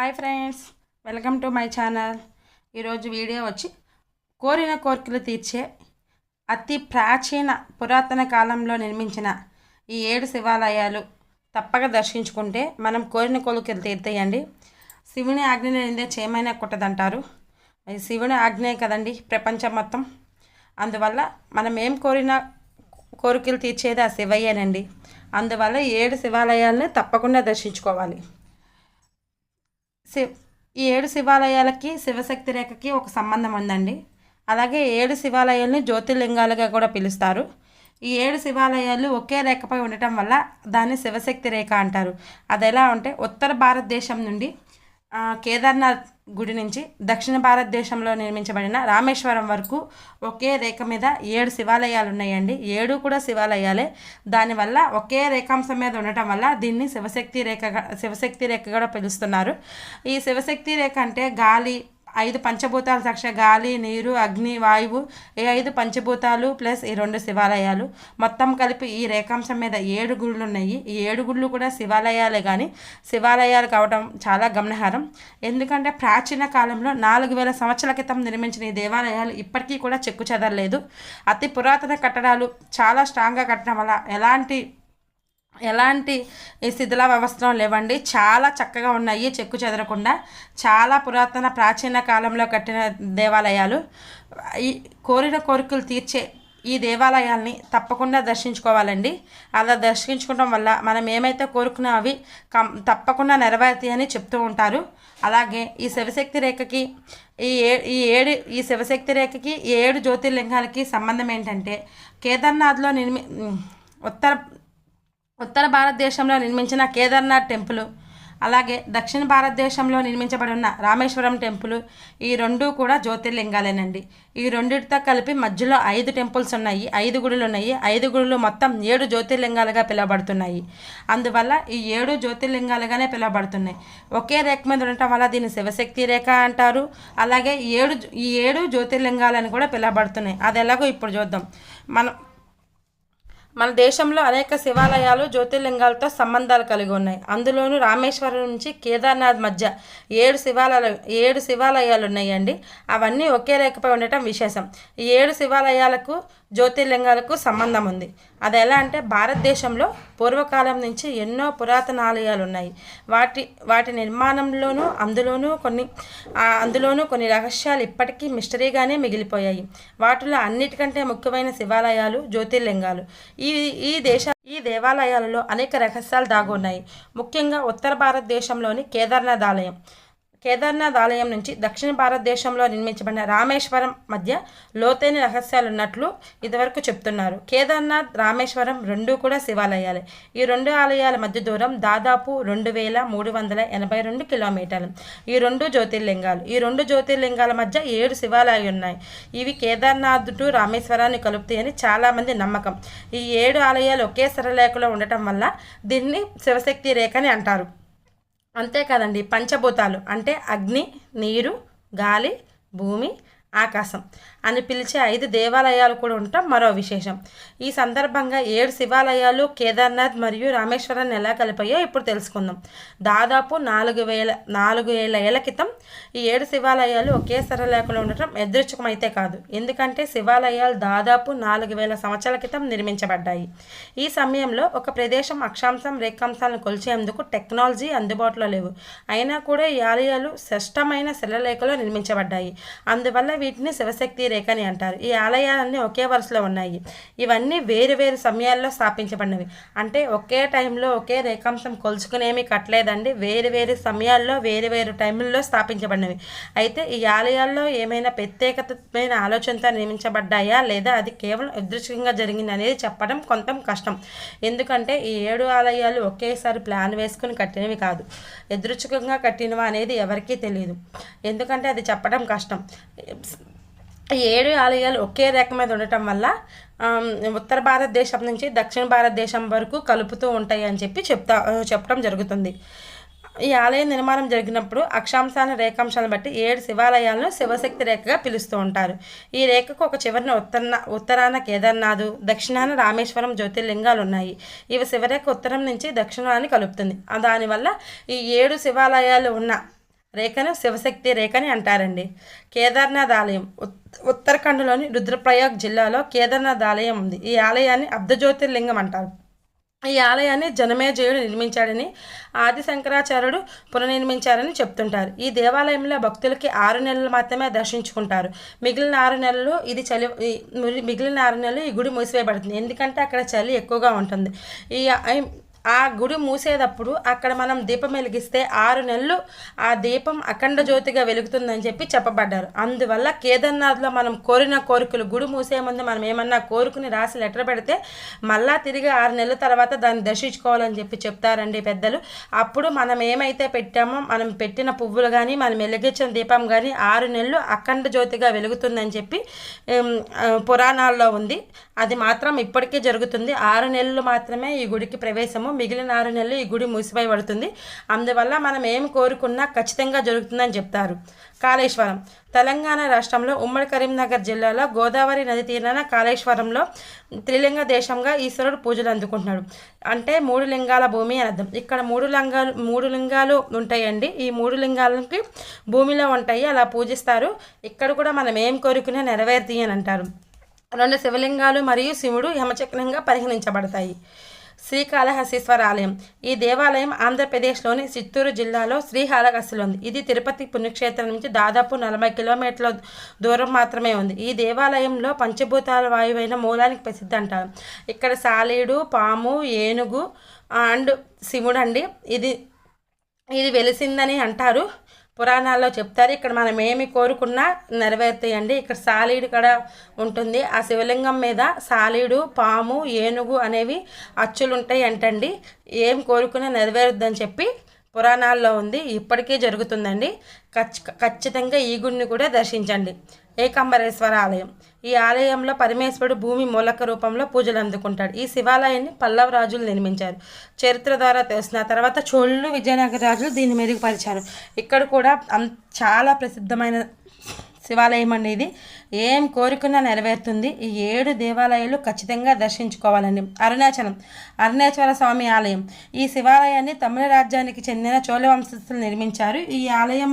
Hi friends welcome to my channel. ఈరోజు video వచ్చి కోరిన కోరికలు తీర్చే అతి ప్రాచీన పురాతన కాలంలో నిర్మించిన ఈ ఏడు శివాలయాలు తప్పక దర్శించుకుంటే మనం కోరిన కోరికలు తీర్తాయండి. శివుని ఆజ్ఞ నిందే చేయమైనా కుట్టదంటారు. శివుని ఆజ్ఞే కదండి ప్రపంచం మొత్తం. అందువల్ల మనం ఏం కోరినా కోరికలు తీర్చేది ఆ శివయ్యేనండి. అందువల్ల ఈ ఏడు శివాలయాలను తప్పకుండా దర్శించుకోవాలి. శివ్ ఈ ఏడు శివాలయాలకి శివశక్తి రేఖకి ఒక సంబంధం ఉందండి. అలాగే ఏడు శివాలయాల్ని జ్యోతిర్లింగాలుగా కూడా పిలుస్తారు. ఈ ఏడు శివాలయాలు ఒకే రేఖపై ఉండటం వల్ల దాన్ని శివశక్తి రేఖ అంటారు. అది ఎలా ఉంటే ఉత్తర భారతదేశం నుండి కేదార్నాథ్ గుడి నుంచి దక్షిణ భారతదేశంలో నిర్మించబడిన రామేశ్వరం వరకు ఒకే రేఖ మీద ఏడు శివాలయాలు ఉన్నాయండి ఏడు కూడా శివాలయాలే. దానివల్ల ఒకే రేఖాంశం మీద ఉండటం వల్ల దీన్ని శివశక్తి రేఖగా శివశక్తి రేఖ కూడా పిలుస్తున్నారు. ఈ శివశక్తి రేఖ అంటే గాలి ఐదు పంచభూతాలు సాక్ష గాలి నీరు అగ్ని వాయువు ఈ ఐదు పంచభూతాలు ప్లస్ ఈ రెండు శివాలయాలు. మొత్తం కలిపి ఈ రేఖాంశం మీద ఏడు గుళ్ళు ఉన్నాయి ఈ ఏడు గుళ్ళు కూడా శివాలయాలే కానీ శివాలయాలు కావడం చాలా గమనార్హం. ఎందుకంటే ప్రాచీన కాలంలో నాలుగు వేల సంవత్సరాల క్రితం నిర్మించిన ఈ దేవాలయాలు ఇప్పటికీ కూడా చెక్కు చెదరలేదు. అతి పురాతన కట్టడాలు చాలా స్ట్రాంగ్గా కట్టడం వల్ల ఎలాంటి ఎలాంటి శిథిల వ్యవస్థలు లేవండి. చాలా చక్కగా ఉన్నాయి. చెక్కు చెదరకుండా చాలా పురాతన ప్రాచీన కాలంలో కట్టిన దేవాలయాలు. ఈ కోరిన కోరికలు తీర్చే ఈ దేవాలయాల్ని తప్పకుండా దర్శించుకోవాలండి. అలా దర్శించుకోవడం వల్ల మనం ఏమైతే కోరుకున్నా అవి కం తప్పకుండా నెరవేరుతాయి అని చెప్తూ ఉంటారు. అలాగే ఈ శివశక్తి రేఖకి ఈ ఏ ఈ ఏడు ఈ శివశక్తి రేఖకి ఈ ఏడు జ్యోతిర్లింగాలకి సంబంధం ఏంటంటే కేదార్నాథ్లో నిర్మి ఉత్తర ఉత్తర భారతదేశంలో నిర్మించిన కేదార్నాథ్ టెంపుల్ అలాగే దక్షిణ భారతదేశంలో నిర్మించబడి ఉన్న రామేశ్వరం టెంపుల్ ఈ రెండు కూడా జ్యోతిర్లింగాలేనండి. ఈ రెండింటితో కలిపి మధ్యలో ఐదు టెంపుల్స్ ఉన్నాయి ఐదు గుడులు ఉన్నాయి. ఐదు గుడులు మొత్తం ఏడు జ్యోతిర్లింగాలుగా పిలువబడుతున్నాయి. అందువల్ల ఈ ఏడు జ్యోతిర్లింగాలుగానే పిలువబడుతున్నాయి. ఒకే రేఖ మీద ఉండటం వల్ల దీన్ని శివశక్తి రేఖ అంటారు. అలాగే ఏడు ఈ ఏడు జ్యోతిర్లింగాలని కూడా పిలువబడుతున్నాయి. అది ఎలాగో ఇప్పుడు చూద్దాం. మనం మన దేశంలో అనేక శివాలయాలు జ్యోతిర్లింగాలతో సంబంధాలు కలిగి ఉన్నాయి. అందులోనూ రామేశ్వరం నుంచి కేదార్నాథ్ మధ్య ఏడు శివాలయాలు ఏడు శివాలయాలు ఉన్నాయండి. అవన్నీ ఒకే రేఖపై ఉండటం విశేషం. ఈ ఏడు శివాలయాలకు జ్యోతిర్లింగాలకు సంబంధం ఉంది. అది ఎలా అంటే భారతదేశంలో పూర్వకాలం నుంచి ఎన్నో పురాతన ఆలయాలు ఉన్నాయి వాటి వాటి నిర్మాణంలోనూ అందులోనూ కొన్ని అందులోనూ కొన్ని రహస్యాలు ఇప్పటికీ మిస్టరీగానే మిగిలిపోయాయి. వాటిలో అన్నిటికంటే ముఖ్యమైన శివాలయాలు జ్యోతిర్లింగాలు. ఈ ఈ దేశ ఈ దేవాలయాలలో అనేక రహస్యాలు దాగున్నాయి. ముఖ్యంగా ఉత్తర భారతదేశంలోని కేదార్నాథ్ ఆలయం. కేదార్నాథ్ ఆలయం నుంచి దక్షిణ భారతదేశంలో నిర్మించబడిన రామేశ్వరం మధ్య లోతైన రహస్యాలు ఉన్నట్లు ఇదివరకు చెప్తున్నారు. కేదార్నాథ్ రామేశ్వరం రెండూ కూడా శివాలయాలే. ఈ రెండు ఆలయాల మధ్య దూరం దాదాపు రెండు వేల మూడు వందల ఎనభై రెండు కిలోమీటర్లు. ఈ రెండు జ్యోతిర్లింగాలు ఈ రెండు జ్యోతిర్లింగాల మధ్య ఏడు శివాలయాలు ఉన్నాయి. ఇవి కేదార్నాథ్ టు రామేశ్వరాన్ని కలుపుతాయని చాలామంది నమ్మకం. ఈ ఏడు ఆలయాలు ఒకే సరళరేఖలో ఉండటం వల్ల దీన్ని శివశక్తి రేఖ అని అంటారు. అంతేకాదండి పంచభూతాలు. అంటే అగ్ని నీరు గాలి భూమి ఆకాశం అని పిలిచే ఐదు దేవాలయాలు కూడా ఉండటం మరో విశేషం. ఈ సందర్భంగా ఏడు శివాలయాలు కేదార్నాథ్ మరియు రామేశ్వరాన్ని ఎలా కలిపాయో ఇప్పుడు తెలుసుకుందాం. దాదాపు నాలుగు వేల నాలుగు వేల ఏళ్ళ క్రితం ఈ ఏడు శివాలయాలు ఒకే సరళేఖలో ఉండటం ఎదృచ్ఛకమైతే కాదు. ఎందుకంటే శివాలయాలు దాదాపు నాలుగు వేల సంవత్సరాల క్రితం నిర్మించబడ్డాయి. ఈ సమయంలో ఒక ప్రదేశం అక్షాంశం రేఖాంశాలను కొలిచేందుకు టెక్నాలజీ అందుబాటులో లేవు. అయినా కూడా ఈ ఆలయాలు శ్రేష్టమైన శిలలేఖలో నిర్మించబడ్డాయి. అందువల్ల వీటిని శివశక్తి రేఖ అని అంటారు. ఈ ఆలయాలన్నీ ఒకే వరుసలో ఉన్నాయి. ఇవన్నీ వేరు వేరు సమయాల్లో స్థాపించబడినవి. అంటే ఒకే టైంలో ఒకే రేఖాంశం కొలుచుకునేమి కట్టలేదండి. వేరు వేరు సమయాల్లో వేరు వేరు టైంలో స్థాపించబడినవి. అయితే ఈ ఆలయాల్లో ఏమైనా ప్రత్యేకతమైన ఆలోచనతో నియమించబడ్డాయా లేదా అది కేవలం అదృష్టంగా జరిగింది అనేది చెప్పడం కొంత కష్టం. ఎందుకంటే ఈ ఏడు ఆలయాలు ఒకేసారి ప్లాన్ వేసుకుని కట్టినవి కాదు. ఎదృచ్ఛికంగా కట్టినవా అనేది ఎవరికీ తెలియదు ఎందుకంటే అది చెప్పడం కష్టం. ఏడు ఆలయాలు ఒకే రేఖ మీద ఉండటం వల్ల ఉత్తర భారతదేశం నుంచి దక్షిణ భారతదేశం వరకు కలుపుతూ ఉంటాయి అని చెప్పి చెప్తా చెప్పడం జరుగుతుంది. ఈ ఆలయ నిర్మాణం జరిగినప్పుడు అక్షాంశాలను రేఖాంశాలను బట్టి ఏడు శివాలయాలను శివశక్తి రేఖగా పిలుస్తూ ఉంటారు. ఈ రేఖకు ఒక చివరిన ఉత్తర ఉత్తరాన కేదార్నాథ్ దక్షిణాన రామేశ్వరం జ్యోతిర్లింగాలు ఉన్నాయి. ఇవి శివరేఖ ఉత్తరం నుంచి దక్షిణాన్ని కలుపుతుంది. ఆ దానివల్ల ఈ ఏడు శివాలయాలు ఉన్న రేఖను శివశక్తి రేఖని అంటారండి. కేదార్నాథ్ ఆలయం. ఉత్- ఉత్తరాఖండ్లోని రుద్రప్రయాగ్ జిల్లాలో కేదార్నాథ్ ఆలయం ఉంది. ఈ ఆలయాన్ని అర్ధజ్యోతిర్లింగం అంటారు. ఈ ఆలయాన్ని జనమేజయుడు నిర్మించాడని ఆది శంకరాచార్యుడు పునర్నిర్మించారని చెప్తుంటారు. ఈ దేవాలయంలో భక్తులకి ఆరు నెలలు మాత్రమే దర్శించుకుంటారు. మిగిలిన ఆరు నెలలు ఇది చలి మిగిలిన ఆరు నెలలు ఈ గుడి మూసివేయబడుతుంది. ఎందుకంటే అక్కడ చలి ఎక్కువగా ఉంటుంది. ఈ ఐ- ఆ గుడి మూసేటప్పుడు అక్కడ మనం దీపం వెలిగిస్తే ఆరు నెలలు ఆ దీపం అఖండ జ్యోతిగా వెలుగుతుందని చెప్పి చెప్పబడ్డారు. అందువల్ల కేదార్నాథ్లో మనం కోరిన కోరికలు గుడి మూసే ముందు మనం ఏమన్నా కోరుకుని రాసి లెటర్ పెడితే మళ్ళా తిరిగి ఆరు నెలల తర్వాత దాన్ని దర్శించుకోవాలని చెప్పి చెప్తారండి పెద్దలు. అప్పుడు మనం ఏమైతే పెట్టామో మనం పెట్టిన పువ్వులు కానీ మనం వెలిగించిన దీపం కానీ ఆరు నెలలు అఖండ జ్యోతిగా వెలుగుతుందని చెప్పి పురాణాల్లో ఉంది. అది మాత్రం ఇప్పటికీ జరుగుతుంది. ఆరు నెలలు మాత్రమే ఈ గుడికి ప్రవేశము. మిగిలిన ఆరు నెలలు ఈ గుడి మూసిపోయబడుతుంది అందువల్ల మనం ఏం కోరుకున్నా ఖచ్చితంగా జరుగుతుందని చెప్తారు. కాళేశ్వరం. తెలంగాణ రాష్ట్రంలో ఉమ్మడి కరీంనగర్ జిల్లాలో గోదావరి నది తీరాన కాళేశ్వరంలో త్రిలింగ దేశంగా ఈశ్వరుడు పూజలు అందుకుంటున్నాడు. అంటే మూడు లింగాల భూమి అని అర్థం. ఇక్కడ మూడు లింగాలు మూడు లింగాలు ఉంటాయండి. ఈ మూడు లింగాలకి భూమిలో ఉంటాయి. అలా పూజిస్తారు. ఇక్కడ కూడా మనం ఏం కోరుకునే నెరవేరుతాయి అని అంటారు. రెండు శివలింగాలు మరియు శివుడు యమచక్రంగా పరిగణించబడతాయి. శ్రీకాళహస్తీశ్వర ఆలయం ఈ దేవాలయం ఆంధ్రప్రదేశ్లోని చిత్తూరు జిల్లాలో శ్రీకాళహస్తిలో ఉంది ఇది తిరుపతి పుణ్యక్షేత్రం నుంచి దాదాపు నలభై కిలోమీటర్ల దూరం మాత్రమే ఉంది. ఈ దేవాలయంలో పంచభూతాల వాయువైన మూలానికి ప్రసిద్ధి అంటారు ఇక్కడ సాలీడు పాము ఏనుగు అండ్ శివుడు అండి ఇది ఇది వెలిసిందని అంటారు. పురాణాల్లో చెప్తారు ఇక్కడ మనం ఏమి కోరుకున్నా నెరవేరుతాయండి. ఇక్కడ సాలీడు కూడా ఉంటుంది. ఆ శివలింగం మీద సాలీడు పాము ఏనుగు అనేవి అచ్చులు ఉంటాయి అంటండి ఏం కోరుకున్నా నెరవేరుద్దని చెప్పి పురాణాల్లో ఉంది ఇప్పటికీ జరుగుతుందండి. ఖచ్చితంగా ఈ గుడిని కూడా దర్శించండి. ఏకాంబరేశ్వర ఆలయం. ఈ ఆలయంలో పరమేశ్వరుడు భూమి మూలక రూపంలో పూజలు అందుకుంటాడు. ఈ శివాలయాన్ని పల్లవ రాజులు నిర్మించారు. చరిత్ర ద్వారా తెలిసిన తర్వాత చోళ్ళు విజయనగర రాజులు దీన్ని మెరుగుపరిచారు. ఇక్కడ కూడా అం చాలా ప్రసిద్ధమైన శివాలయం అండి ఇది. ఏం కోరుకున్నా నెరవేరుతుంది. ఈ ఏడు దేవాలయాలు ఖచ్చితంగా దర్శించుకోవాలండి. అరుణాచలం అరుణాచల స్వామి ఆలయం. ఈ శివాలయాన్ని తమిళ రాజ్యానికి చెందిన చోళ వంశస్థులు నిర్మించారు. ఈ ఆలయం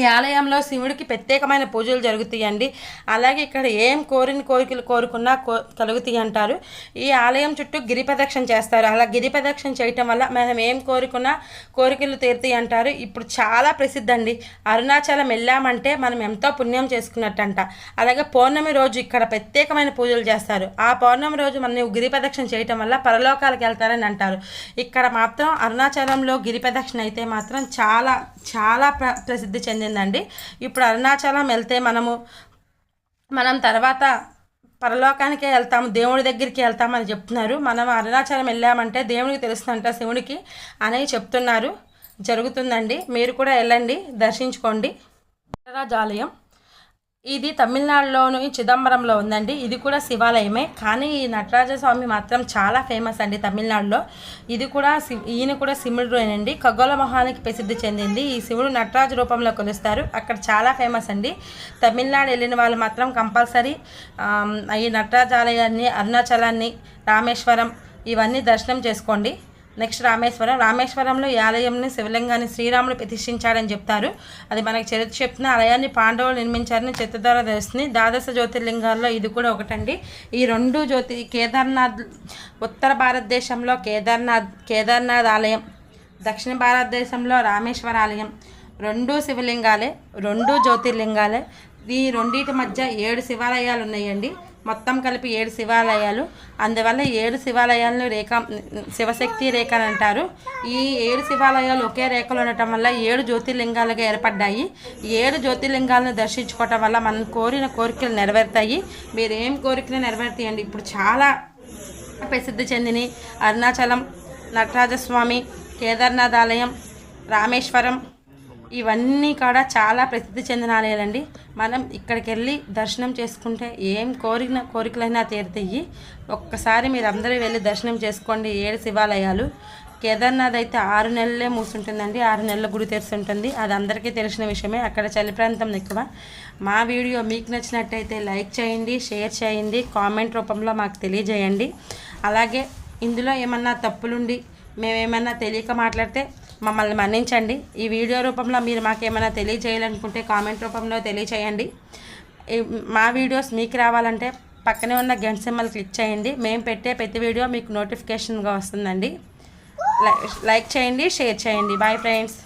ఈ ఆలయంలో శివుడికి ప్రత్యేకమైన పూజలు జరుగుతాయండి. అలాగే ఇక్కడ ఏం కోరిన కోరికలు కోరుకున్నా కో కలుగుతాయి అంటారు. ఈ ఆలయం చుట్టూ గిరి ప్రదక్షిణ చేస్తారు. అలా గిరి ప్రదక్షిణ చేయటం వల్ల మనం ఏం కోరుకున్నా కోరికలు తీరుతాయి అంటారు. ఇప్పుడు చాలా ప్రసిద్ధి అండి అరుణాచలం వెళ్ళామంటే మనం ఎంతో పుణ్యం చేసుకున్నట్టంట. అలాగే పౌర్ణమి రోజు ఇక్కడ ప్రత్యేకమైన పూజలు చేస్తారు. ఆ పౌర్ణమి రోజు మనం గిరి ప్రదక్షిణ చేయటం వల్ల పరలోకాలకు వెళ్తారని అంటారు. ఇక్కడ మాత్రం అరుణాచలంలో గిరి ప్రదక్షిణ అయితే మాత్రం చాలా చాలా ప్ర ప్రసిద్ధి చెందిందండి ఇప్పుడు అరుణాచలం వెళ్తే మనము మనం తర్వాత పరలోకానికే వెళ్తాము దేవుడి దగ్గరికి వెళ్తామని చెప్తున్నారు. మనం అరుణాచలం వెళ్ళామంటే దేవుడికి తెలుస్తుందంట శివుడికి అని చెప్తున్నారు. జరుగుతుందండి. మీరు కూడా వెళ్ళండి దర్శించుకోండి. నటరాజాలయం ఇది తమిళనాడులోని చిదంబరంలో ఉందండి. ఇది కూడా శివాలయమే. కానీ ఈ నటరాజ స్వామి మాత్రం చాలా ఫేమస్ అండి తమిళనాడులో. ఇది కూడా ఈయన కూడా శివుడునేనండి. ఖగోళ మొహానికి ప్రసిద్ధి చెందింది. ఈ శివుడు నటరాజ రూపంలో కొలుస్తారు. అక్కడ చాలా ఫేమస్ అండి. తమిళనాడు వెళ్ళిన వాళ్ళు మాత్రం కంపల్సరీ ఈ నటరాజాలయాన్ని అరుణాచలాన్ని రామేశ్వరం ఇవన్నీ దర్శనం చేసుకోండి. నెక్స్ట్ రామేశ్వరం. రామేశ్వరంలో ఈ ఆలయంని శివలింగాన్ని శ్రీరాముడు ప్రతిష్ఠించాడని చెప్తారు. అది మనకి చరిత్ర చెప్తున్న ఆలయాన్ని పాండవులు నిర్మించారని చరిత్ర ద్వారా తెలుస్తుంది. ద్వాదశ జ్యోతిర్లింగాల్లో ఇది కూడా ఒకటండి. ఈ రెండు జ్యోతి కేదార్నాథ్ ఉత్తర భారతదేశంలో కేదార్నాథ్ కేదార్నాథ్ ఆలయం దక్షిణ భారతదేశంలో రామేశ్వర ఆలయం రెండు శివలింగాలే రెండు జ్యోతిర్లింగాలే. ఈ రెండింటి మధ్య ఏడు శివాలయాలు ఉన్నాయండి. మొత్తం కలిపి ఏడు శివాలయాలు. అందువల్ల ఏడు శివాలయాలను రేఖ శివశక్తి రేఖ అని అంటారు. ఈ ఏడు శివాలయాలు ఒకే రేఖలో ఉండటం వల్ల ఏడు జ్యోతిర్లింగాలుగా ఏర్పడ్డాయి. ఏడు జ్యోతిర్లింగాలను దర్శించుకోవటం వల్ల మనం కోరిన కోరికలు నెరవేరుతాయి. మీరు ఏం కోరికలు నెరవేరుతాయండి? ఇప్పుడు చాలా ప్రసిద్ధి చెందిన అరుణాచలం నటరాజస్వామి కేదార్నాథ్ ఆలయం రామేశ్వరం ఇవన్నీ కూడా చాలా ప్రసిద్ధి చెందిన ఆలయాలండి మనం ఇక్కడికి వెళ్ళి దర్శనం చేసుకుంటే ఏం కోరిన కోరికలైనా తీరుతాయి. ఒక్కసారి మీరు అందరూ వెళ్ళి దర్శనం చేసుకోండి ఏడు శివాలయాలు. కేదార్నాథ్ అయితే ఆరు నెలలే మూసుంటుందండి ఆరు నెలల గుడి తెరిచి ఉంటుంది అది అందరికీ తెలిసిన విషయమే. అక్కడ చలి ప్రాంతం ఎక్కువ. మా వీడియో మీకు నచ్చినట్టయితే లైక్ చేయండి షేర్ చేయండి కామెంట్ రూపంలో మాకు తెలియజేయండి. అలాగే ఇందులో ఏమన్నా తప్పులుండి మేమేమన్నా తెలియక మాట్లాడితే మమ్మల్ని మన్నించండి. ఈ వీడియో రూపంలో మీరు మాకేమైనా తెలియజేయాలనుకుంటే కామెంట్ రూపంలో తెలియచేయండి. మా వీడియోస్ మీకు రావాలంటే పక్కనే ఉన్న గంట సింబల్ క్లిక్ చేయండి. మేము పెట్టే ప్రతి వీడియో మీకు నోటిఫికేషన్గా వస్తుందండి. లైక్ చేయండి షేర్ చేయండి. Bye friends